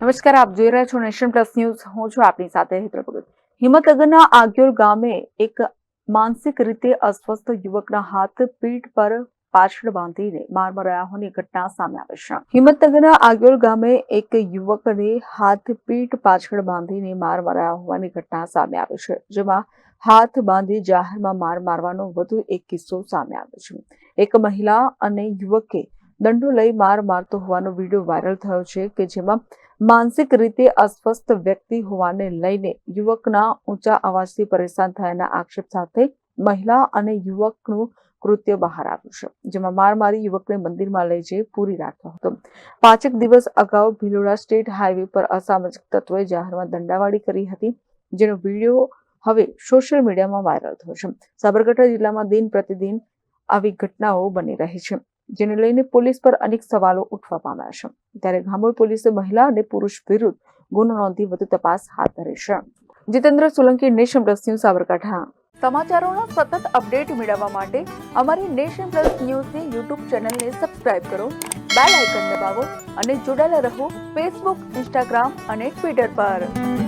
નમસ્કાર, આપ જોઈ રહ્યા છો નેશન પ્લસ ન્યૂઝ. હું છું આપની સાથે હેતલ ભગત. હિંમતનગરના આગિયોલ ગામે એક માનસિક રીતે અસ્વસ્થ યુવકના હાથ પીઠ પર પાછળ બાંધીને માર મરાયા હોવાની ઘટના સામે આવી છે. હિંમતનગરના આગિયોલ ગામે એક યુવકને હાથ પીઠ પાછળ બાંધીને માર મરાયા હોવાની ઘટના સામે આવી છે, જેમાં હાથ બાંધી જાહેરમાં માર મારવાનો વધુ એક કિસ્સો સામે આવ્યો છે. એક મહિલા અને યુવકે દંડો લઈ માર મારતો હોવાનો વીડિયો વાયરલ થયો છે કે જેમાં માનસિક રીતે અસ્વસ્થ વ્યક્તિ હોવાને લઈને યુવકના ઊંચા અવાજથી પરેશાન થયાના આક્ષેપ સાથે મહિલા અને યુવકનું કૃત્ય બહાર આવ્યું છે, જેમાં માર મારી યુવકને મંદિરમાં લઈ જઈ પૂરી રાખ્યો હતો. પાંચેક દિવસ અગાઉ ભિલોડા સ્ટેટ હાઈવે પર અસામાજિક તત્વોએ જાહેરમાં દંડાવાળી કરી હતી, જેનો વીડિયો હવે સોશિયલ મીડિયામાં વાયરલ થયો છે. સાબરકાંઠા જિલ્લામાં દિન પ્રતિદિન આવી ઘટનાઓ બની રહી છે. જેને લઈને પોલીસ પર અનેક સવાલો ઉઠવા પામ્યા છે. ત્યારે ગામોલ પોલીસે મહિલા અને પુરુષ વિરુદ્ધ ગુનો નોંધી વધુ તપાસ હાથ ધરી છે. Jitendra Solanki, Nation Plus News, Sabarkantha. સમાચારોના સતત અપડેટ મેળવવા માટે અમારી નેશન પ્લસ ન્યૂઝની યુટ્યુબ ચેનલને સબસ્ક્રાઇબ કરો, બેલ આઇકન દબાવો અને જોડાયેલા રહો ફેસબુક, ઇન્સ્ટાગ્રામ અને ટ્વિટર પર.